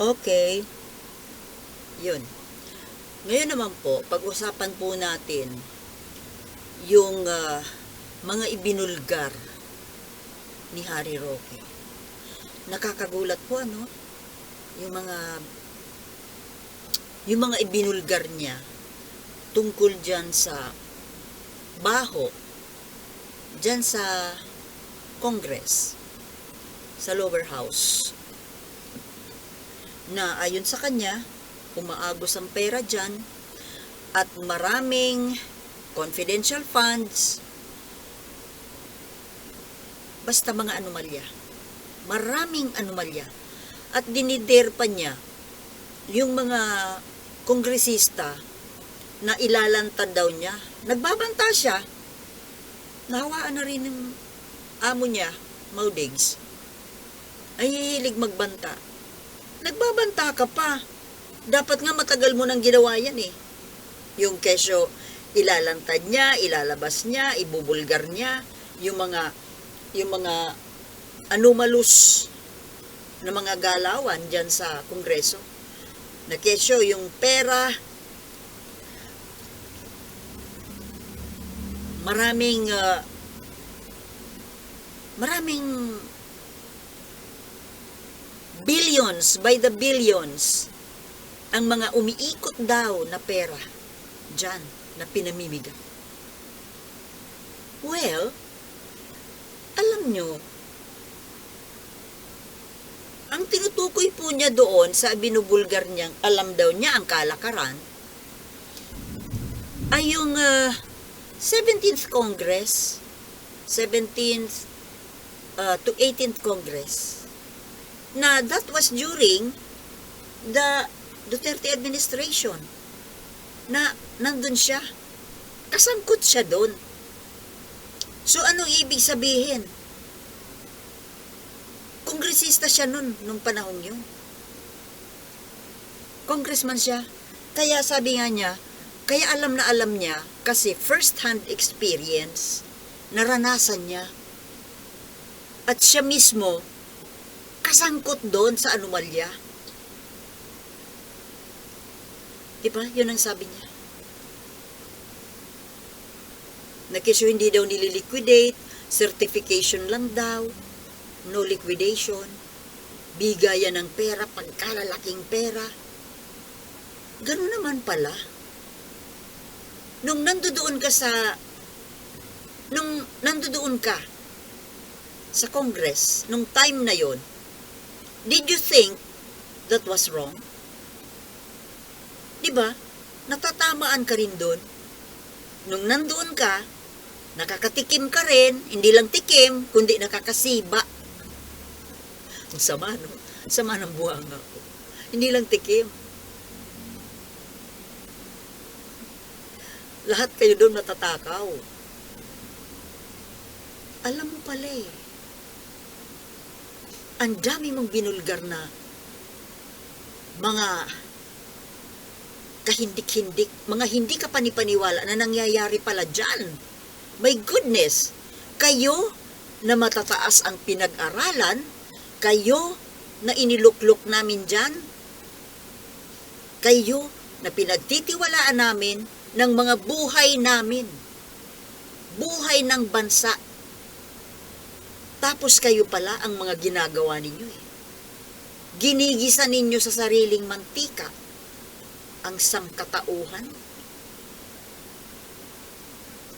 Okay. Yun. Ngayon naman po, pag-usapan po natin yung ah, mga ibinulgar ni Harry Roque. Nakakagulat po ano? Yung mga yung mga ibinulgar niya tungkol dyan sa baho dyan sa Congress sa lower house na ayon sa kanya umaagos ang pera dyan at maraming confidential funds. Basta mga anomalya. Maraming anomalya. At dinider pa niya yung mga kongresista na ilalantad daw niya. Nagbabanta siya. Nahawaan na rin ng amo niya Maudigs. Ay hihilig magbanta nagbabanta ka pa dapat nga matagal mo nang ginawa yan eh. Yung kesyo, ilalantad niya, ilalabas niya, ibubulgar niya, yung mga, yung mga anomalous na mga galawan dyan sa kongreso. Na kesyo, yung pera, maraming, ah, maraming billions by the billions ang mga umiikot daw na pera dyan na pinamimigay. Well, alam nyo, ang tinutukoy po niya doon sa binubulgar niyang alam daw niya ang kalakaran ay yung ah, 17th Congress, 17th ah, to 18th Congress, na that was during the Duterte administration na nandun siya. Kasangkot siya doon. So, ano ibig sabihin? Kongresista siya nun, nung panahon yun. Congressman siya. Kaya sabi nga niya, kaya alam na alam niya, kasi first-hand experience, naranasan niya. At siya mismo, kasangkot doon sa anomalya. Diba? Yun ang sabi niya. Nakisyo hindi daw nililiquidate, certification lang daw, no liquidation, bigayan ng pera, pagkalalaking pera. Ganun naman pala. Nung nandoon ka sa, nung nandoon ka sa Congress, nung time na yon, did you think that was wrong? Di ba? Natatamaan ka rin doon. Nung nandoon ka, nakakatikim ka rin, hindi lang tikim, kundi nakakasiba. Ang sama, no? Sama ng buhanga ko. Hindi lang tikim. Lahat kayo doon natatakaw. Alam mo pala eh, ang dami mong binulgar na mga kahindik-hindik, mga hindi ka panipaniwala na nangyayari pala dyan. My goodness, kayo na matataas ang pinag-aralan, kayo na iniluklok namin dyan, kayo na pinagtitiwalaan namin ng mga buhay namin, buhay ng bansa. Tapos kayo pala ang mga ginagawa ninyo eh. Ginigisa ninyo sa sariling mantika ang sangkatauhan?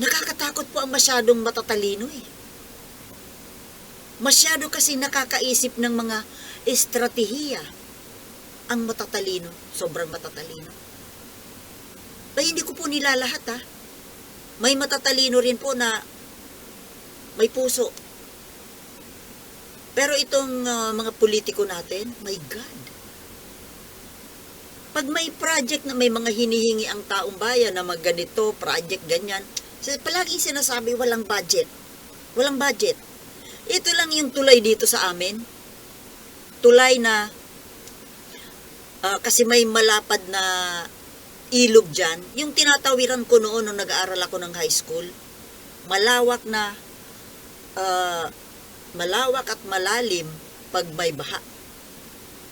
Nakakatakot po ang masyadong matatalino eh. Masyado kasi nakakaisip ng mga estratehiya ang matatalino, sobrang matatalino. Ay, hindi ko po nilalahat ha. May matatalino rin po na may puso. Pero itong ah, mga politiko natin, my God, pag may project na may mga hinihingi ang taong bayan na magganito, project ganyan, palaging sinasabi walang budget. Walang budget. Ito lang yung tulay dito sa amin. Tulay na ah, kasi may malapad na ilog dyan. Yung tinatawiran ko noon nung nag-aaral ako ng high school. Malawak na ah, malawak at malalim pag may baha.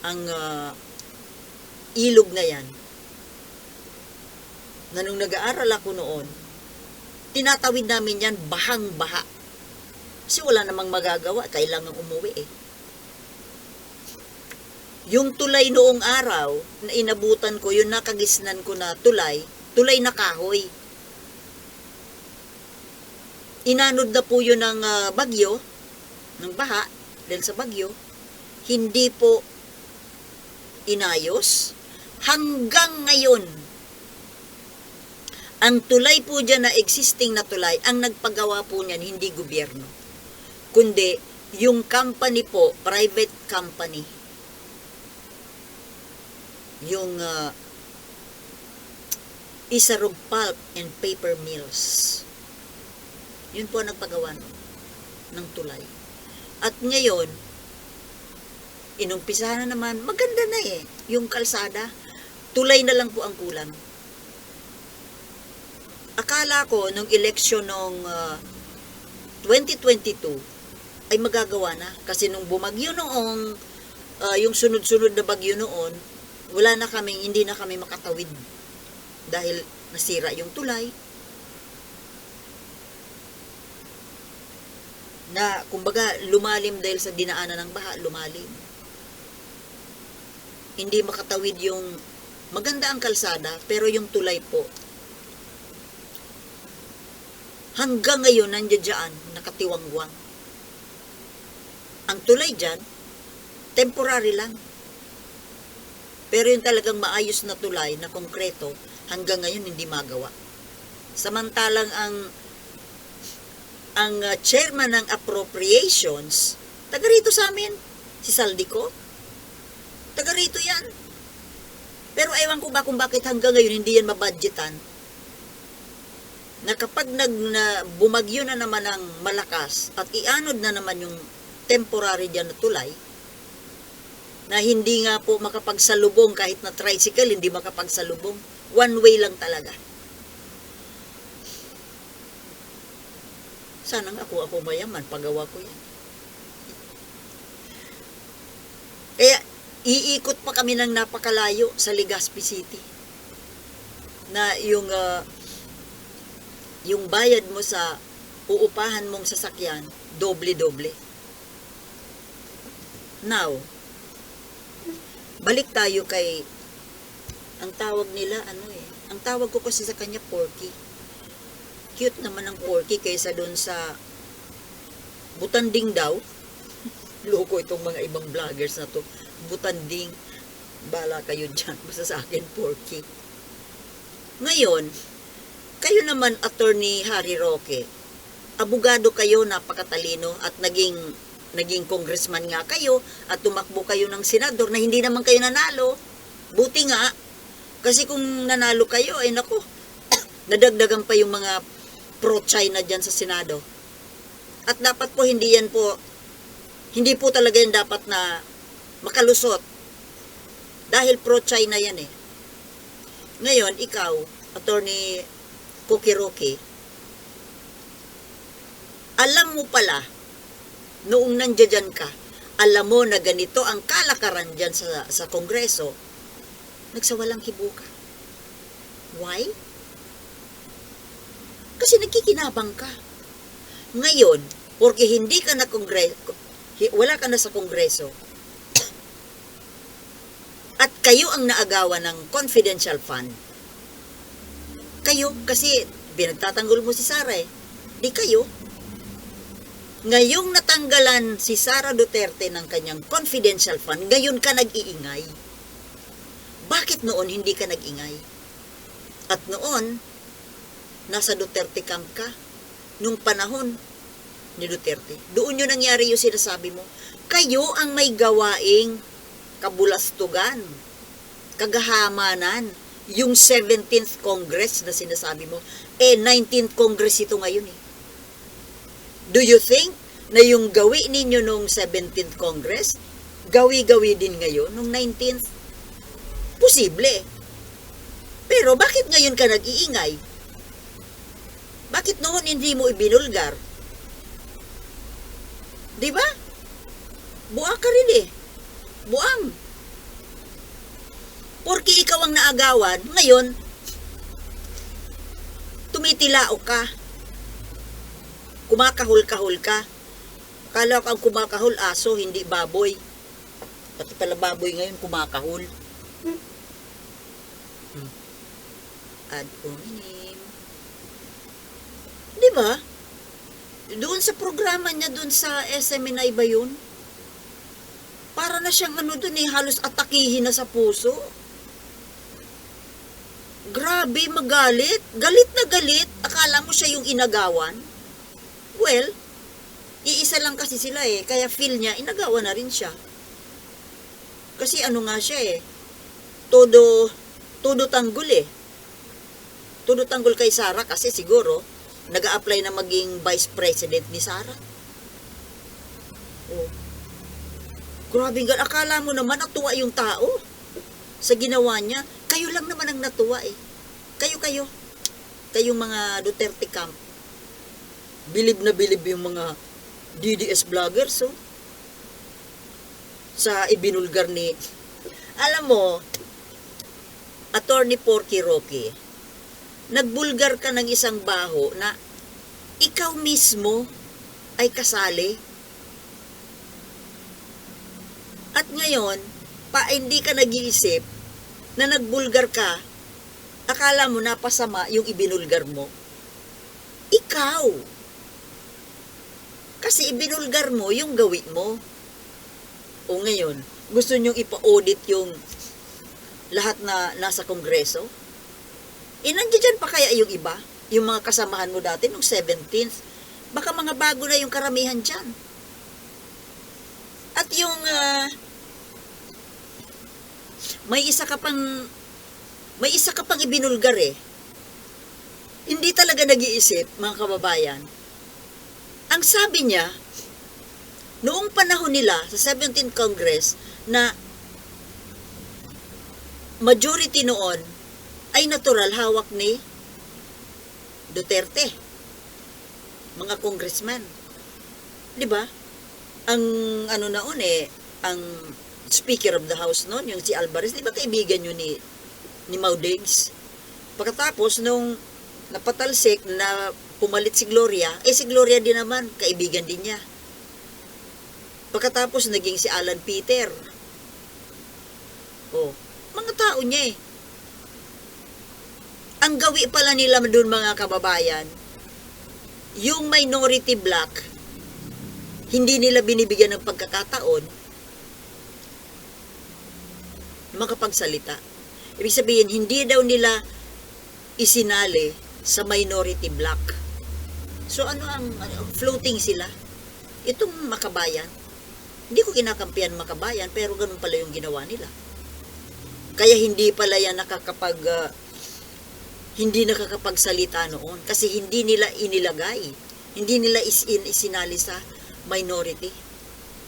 Ang ah, ilog na yan, na nung nag-aaral ako noon, tinatawid namin yan bahang-baha. Kasi wala namang magagawa, kailangan umuwi eh. Yung tulay noong araw na inabutan ko, yung nakagisnan ko na tulay, tulay na kahoy. Inanod na po yun ng ah, bagyo, ng baha, dahil sa bagyo, hindi po inayos hanggang ngayon. Ang tulay po dyan na existing na tulay, ang nagpagawa po niyan hindi gobyerno, kundi yung company po, private company. Yung uh, Isarog Pulp and Paper Mills. Yun po ang nagpagawa ng tulay. At ngayon, inumpisahan na naman, maganda na eh, yung kalsada. Tulay na lang po ang kulang. Akala ko, nung eleksyon nung ah, 2022, ay magagawa na. Kasi nung bumagyo noong, ah, yung sunod-sunod na bagyo noon, wala na kami, hindi na kami makatawid. Dahil nasira yung tulay. Na, kumbaga, lumalim dahil sa dinaanan ng baha, lumalim hindi makatawid yung maganda ang kalsada, pero yung tulay po. Hanggang ngayon, nandiyan dyan, nakatiwangwang. Ang tulay dyan, temporary lang. Pero yung talagang maayos na tulay, na konkreto, hanggang ngayon hindi magawa. Samantalang ang ang uh, chairman ng appropriations, taga rito sa amin, si Saldico, Taga rito yan. Pero ewan ko ba kung bakit hanggang ngayon hindi yan mabudgetan. Na kapag nag, na, bumagyo na naman ng malakas at ianod na naman yung temporary dyan na tulay, na hindi nga po makapagsalubong kahit na tricycle, hindi makapagsalubong. One way lang talaga. Sana nga ako ako mayaman, pagawa ko yan. Kaya, iikot pa kami ng napakalayo sa Legazpi City. Na yung ah, yung bayad mo sa uupahan mong sasakyan, doble-doble. Now, balik tayo kay ang tawag nila ano eh. Ang tawag ko kasi sa kanya Porky. Cute naman ang Porky kaysa doon sa Butanding daw. Loko itong mga ibang vloggers na to butanding, bala kayo dyan. Basta sa akin, Porky. Ngayon, kayo naman, Attorney Harry Roque, abogado kayo, napakatalino, at naging, naging congressman nga kayo, at tumakbo kayo ng senador na hindi naman kayo nanalo. Buti nga, kasi kung nanalo kayo, ay naku, nadagdagan pa yung mga pro-China dyan sa Senado. At dapat po hindi yan po, hindi po talaga yan dapat na makalusot. Dahil pro-China yan eh. Ngayon, ikaw, Attorney Kukiroki, alam mo pala, noong nandiyan ka, alam mo na ganito ang kalakaran dyan sa, sa Kongreso, nagsawalang hibuka. Why? Kasi nagkikinabang ka. Ngayon, porque hindi ka na kongreso, wala ka na sa kongreso, at kayo ang naagawa ng confidential fund. Kayo, kasi pinagtatanggol mo si Sara eh. Di kayo. Ngayong natanggalan si Sara Duterte ng kanyang confidential fund, ngayon ka nag-iingay. Bakit noon hindi ka nag-ingay? At noon, nasa Duterte camp ka, nung panahon ni Duterte. Doon yun nangyari yung sinasabi mo. Kayo ang may gawaing kabulastugan, kagahamanan, yung 17th Congress na sinasabi mo, eh 19th Congress ito ngayon eh. Do you think na yung gawi ninyo nung 17th Congress, gawi-gawi din ngayon nung 19th? Posible. Pero bakit ngayon ka nag-iingay? Bakit noon hindi mo ibinulgar? Di ba? Buwa ka rin eh buang. Porque ang naagawan, ngayon, tumitilao ka. Kumakahol-kahol ka. Kala ko ang kumakahol, aso, hindi baboy. Pati pala baboy ngayon kumakahol. Hmm. Ad hominem. Di ba? Doon sa programa niya doon sa SMNI ba yun? Para na siyang ano doon eh, halos atakihin na sa puso. Grabe, magalit. Galit na galit. Akala mo siya yung inagawan. Well, iisa lang kasi sila eh. Kaya feel niya, inagawan na rin siya. Kasi ano nga siya eh. Todo, todo tanggol eh. Todo tanggol kay Sara kasi siguro, nag apply na maging vice president ni Sara. Oh. Grabe nga, akala mo naman natuwa yung tao sa ginawa niya. Kayo lang naman ang natuwa eh. Kayo, kayo. Kayong mga Duterte camp. Bilib na bilib yung mga DDS vloggers, oh. Sa ibinulgar ni... Alam mo, Attorney Porky Rocky, nagbulgar ka ng isang baho na ikaw mismo ay kasali. At ngayon, pa hindi ka nag-iisip na nagbulgar ka, akala mo napasama yung ibinulgar mo. Ikaw. Kasi ibinulgar mo yung gawin mo. O ngayon, gusto nyong ipa-audit yung lahat na nasa kongreso? Eh, nandiyan pa kaya yung iba? Yung mga kasamahan mo dati nung 17th? Baka mga bago na yung karamihan dyan. At yung ah, may isa ka pang may isa ka pang ibinulgar eh. Hindi talaga nag-iisip, mga kababayan. Ang sabi niya, noong panahon nila sa 17th Congress na majority noon ay natural hawak ni Duterte. Mga congressman. 'Di ba? Ang ano naon eh, ang Speaker of the House noon, yung si Alvarez, 'di ba kaibigan yun ni ni Maudigs? Pagkatapos nung napatalsik na pumalit si Gloria, eh si Gloria din naman, kaibigan din niya. Pagkatapos naging si Alan Peter. Oh, mga tao niya eh. Ang gawi pala nila doon mga kababayan, yung minority black, hindi nila binibigyan ng pagkakataon makapagsalita. Ibig sabihin, hindi daw nila isinali sa minority black. So ano ang ano, floating sila? Itong makabayan, hindi ko kinakampihan makabayan, pero ganun pala yung ginawa nila. Kaya hindi pala yan nakakapag ah, hindi nakakapagsalita noon kasi hindi nila inilagay. Hindi nila isin isinali sa minority.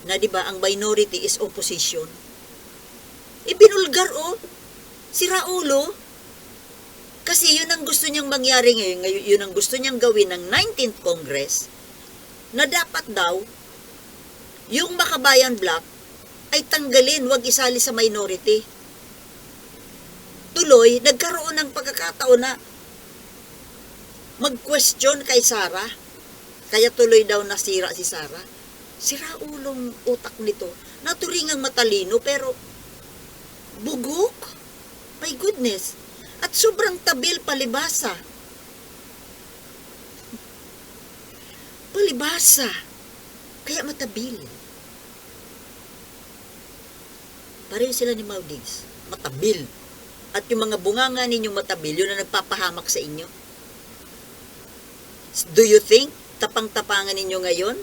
Na 'di ba ang minority is opposition. Ibinulgar oh. Si Raulo kasi yun ang gusto niyang mangyari ngayon, ngayon yun ang gusto niyang gawin ng 19th Congress na dapat daw yung makabayan block ay tanggalin, wag isali sa minority tuloy, nagkaroon ng pagkakataon na mag-question kay Sara. Kaya tuloy daw nasira si Sara. Sira ulong utak nito. Naturingang matalino pero bugok. My goodness. At sobrang tabil palibasa. Palibasa. Kaya matabil. Pareho sila ni Maudings. Matabil. At yung mga bunganga ninyong matabil, yun ang nagpapahamak sa inyo. Do you think tapang-tapangan ninyo ngayon?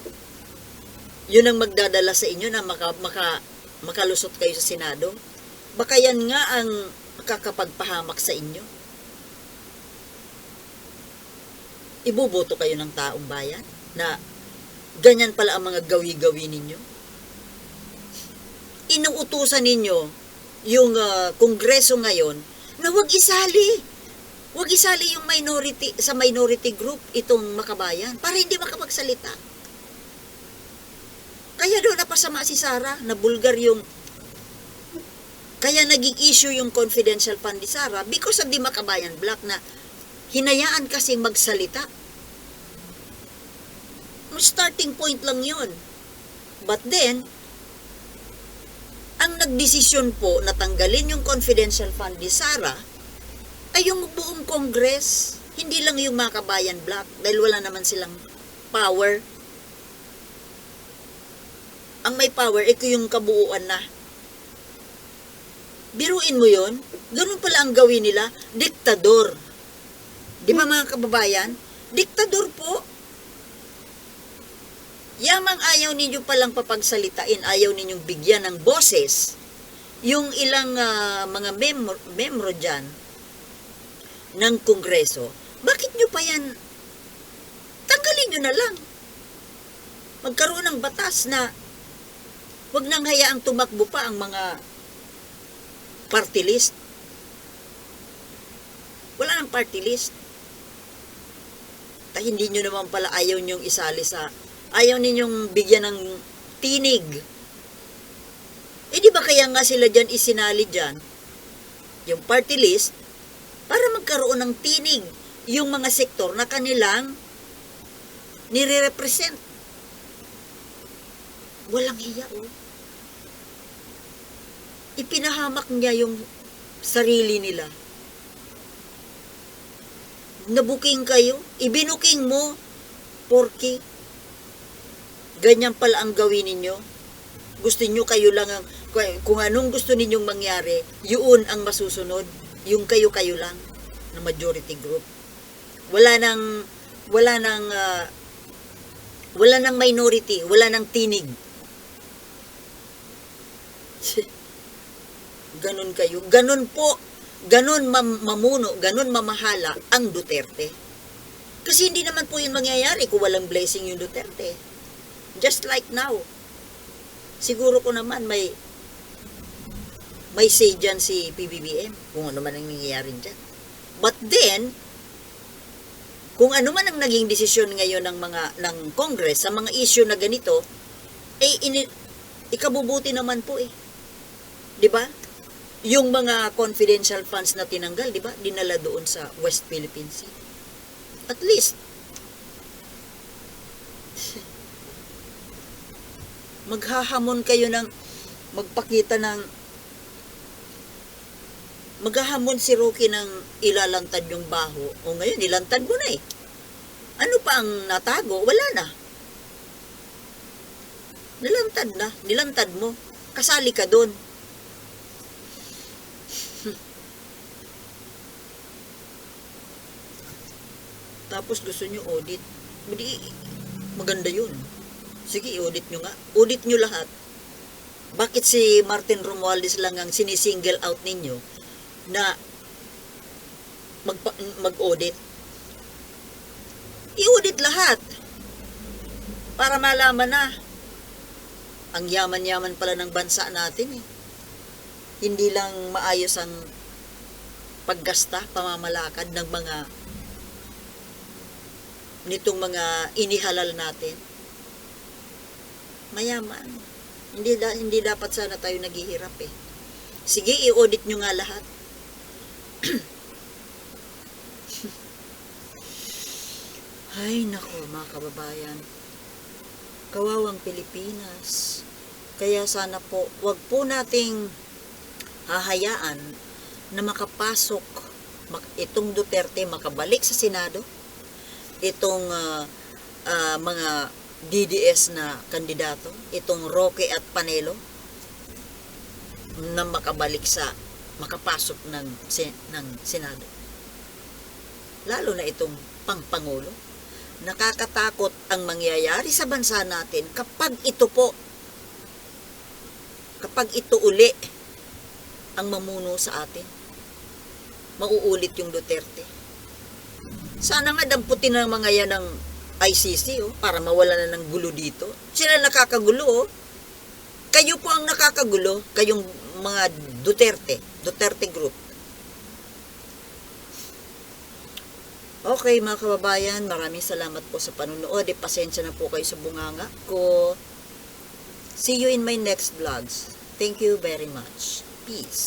Yun ang magdadala sa inyo na maka, maka, makalusot kayo sa Senado? Baka yan nga ang makakapagpahamak sa inyo. Iboboto kayo ng taong bayan na ganyan pala ang mga gawi-gawi ninyo. Inuutusan ninyo yung ah, kongreso ngayon na wag isali. Wag isali yung minority sa minority group itong makabayan para hindi makapagsalita. Kaya doon napasama si Sara na bulgar yung Kaya naging issue yung confidential fund ni Sara because of the Makabayan Black na hinayaan kasi magsalita. Starting point lang yon. But then, ang nagdesisyon po na tanggalin yung confidential fund ni Sara ay yung buong Congress, hindi lang yung mga kabayan black dahil wala naman silang power. Ang may power, ito yung kabuuan na. Biruin mo yon, ganun pala ang gawin nila, diktador. Di ba mga kababayan? Diktador po. Yamang ayaw ninyo palang papagsalitain, ayaw ninyong bigyan ng boses yung ilang ah, mga memro, memro dyan ng Kongreso, bakit nyo pa yan tanggalin nyo na lang? Magkaroon ng batas na wag nang hayaang tumakbo pa ang mga party list. Wala nang party list. Ta hindi nyo naman pala ayaw nyong isali sa ayaw ninyong bigyan ng tinig. Eh di ba kaya nga sila dyan isinali dyan, yung party list, para magkaroon ng tinig yung mga sektor na kanilang nire-represent. Walang hiya, oh. Ipinahamak niya yung sarili nila. Nabuking kayo, ibinuking mo, porky. Ganyan pala ang gawin ninyo. Gusto nyo kayo lang ang, kung anong gusto ninyong mangyari, yun ang masusunod. Yung kayo-kayo lang na majority group. Wala nang, wala nang, ah, wala nang minority, wala nang tinig. Ganon kayo. Ganon po. Ganon mam- mamuno, ganon mamahala ang Duterte. Kasi hindi naman po yun mangyayari kung walang blessing yung Duterte. Just like now. Siguro ko naman may may say dyan si PBBM kung ano man ang nangyayari dyan. But then, kung ano man ang naging desisyon ngayon ng mga ng Congress sa mga issue na ganito, eh ini, ikabubuti naman po eh. 'Di ba? Yung mga confidential funds na tinanggal, 'di ba? Dinala doon sa West Philippine Sea. At least maghahamon kayo ng magpakita ng maghahamon si Rocky ng ilalantad yung baho. O ngayon, ilantad mo na eh. Ano pa ang natago? Wala na. Nilantad na. Nilantad mo. Kasali ka doon. Tapos gusto nyo audit. Hindi, maganda yun. Sige, i-audit nyo nga. Audit nyo lahat. Bakit si Martin Romualdez lang ang sinisingle out ninyo na mag-audit? I-audit lahat. Para malaman na. Ang yaman-yaman pala ng bansa natin eh. Hindi lang maayos ang paggasta, pamamalakad ng mga nitong mga inihalal natin. Mayaman. Hindi, da, hindi dapat sana tayo naghihirap eh. Sige, i-audit nyo nga lahat. Ay, nako mga kababayan. Kawawang Pilipinas. Kaya sana po, wag po nating hahayaan na makapasok mak- itong Duterte makabalik sa Senado. Itong ah, ah, mga DDS na kandidato, itong Roque at Panelo na makabalik sa makapasok ng ng Senado. Lalo na itong pangpangulo. Nakakatakot ang mangyayari sa bansa natin kapag ito po kapag ito uli ang mamuno sa atin. Mauulit yung Duterte. Sana nga damputin ng mga yan ng ICC oh, para mawala na ng gulo dito. Sila nakakagulo oh. Kayo po ang nakakagulo, kayong mga Duterte, Duterte Group. Okay mga kababayan, maraming salamat po sa panunood. E, pasensya na po kayo sa bunganga ko. See you in my next vlogs. Thank you very much. Peace.